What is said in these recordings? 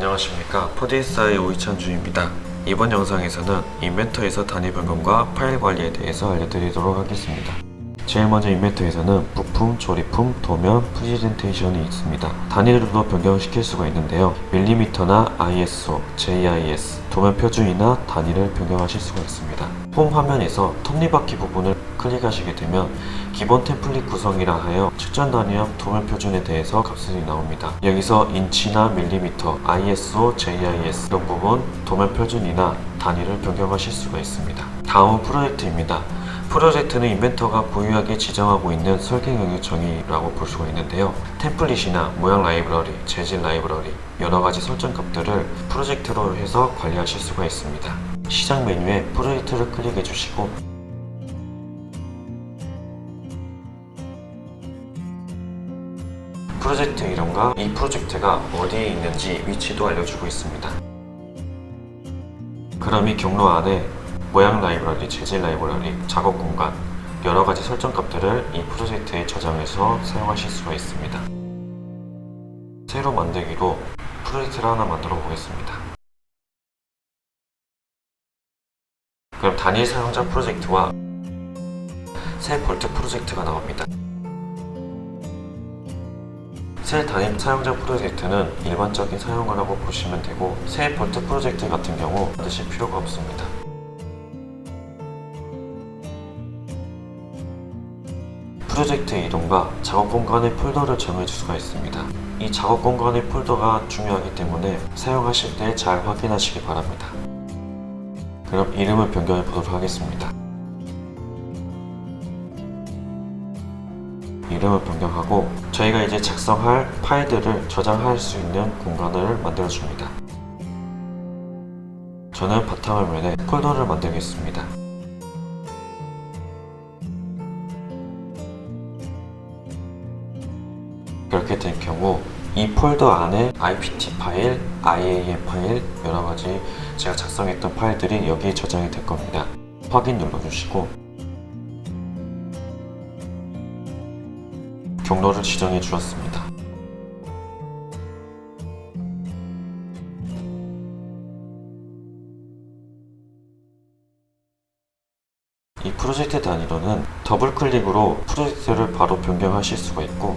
안녕하십니까 포디사의 오이찬주입니다 이번 영상에서는 인벤터에서 단위 변경과 파일 관리에 대해서 알려드리도록 하겠습니다 제일 먼저 인벤터에서는 부품, 조립품, 도면, 프리젠테이션이 있습니다. 단위로도 변경시킬 수가 있는데요. 밀리미터나 ISO, JIS, 도면 표준이나 단위를 변경하실 수가 있습니다. 홈 화면에서 톱니바퀴 부분을 클릭하시게 되면 기본 템플릿 구성이라 하여 측정 단위형 도면 표준에 대해서 값이 나옵니다. 여기서 인치나 밀리미터, ISO, JIS 이런 부분 도면 표준이나 단위를 변경하실 수가 있습니다. 다음은 프로젝트입니다. 프로젝트는 인벤터가 고유하게 지정하고 있는 설계 영역 정의라고 볼 수가 있는데요. 템플릿이나 모양 라이브러리, 재질 라이브러리, 여러 가지 설정 값들을 프로젝트로 해서 관리하실 수가 있습니다. 시작 메뉴에 프로젝트를 클릭해 주시고 프로젝트 이름과 이 프로젝트가 어디에 있는지 위치도 알려주고 있습니다. 그럼 이 경로 안에 모양 라이브러리, 재질 라이브러리, 작업 공간 여러 가지 설정 값들을 이 프로젝트에 저장해서 사용하실 수가 있습니다. 새로 만들기로 프로젝트를 하나 만들어 보겠습니다. 그럼 단일 사용자 프로젝트와 새 볼트 프로젝트가 나옵니다. 새 단일 사용자 프로젝트는 일반적인 사용어라고 보시면 되고 새 볼트 프로젝트 같은 경우 만드실 필요가 없습니다. 프로젝트 이동과 작업 공간의 폴더를 정해줄 수가 있습니다. 이 작업 공간의 폴더가 중요하기 때문에 사용하실 때 잘 확인하시기 바랍니다. 그럼 이름을 변경해 보도록 하겠습니다. 이름을 변경하고 저희가 이제 작성할 파일들을 저장할 수 있는 공간을 만들어 줍니다. 저는 바탕화면에 폴더를 만들겠습니다. 그렇게 된 경우 이 폴더 안에 IPT 파일, IAM 파일, 여러 가지 제가 작성했던 파일들이 여기에 저장이 될 겁니다. 확인 눌러주시고 경로를 지정해 주었습니다. 이 프로젝트 단위로는 더블 클릭으로 프로젝트를 바로 변경하실 수가 있고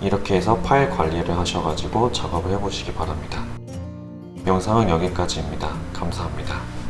이렇게 해서 파일 관리를 하셔가지고 작업을 해보시기 바랍니다. 영상은 여기까지입니다. 감사합니다.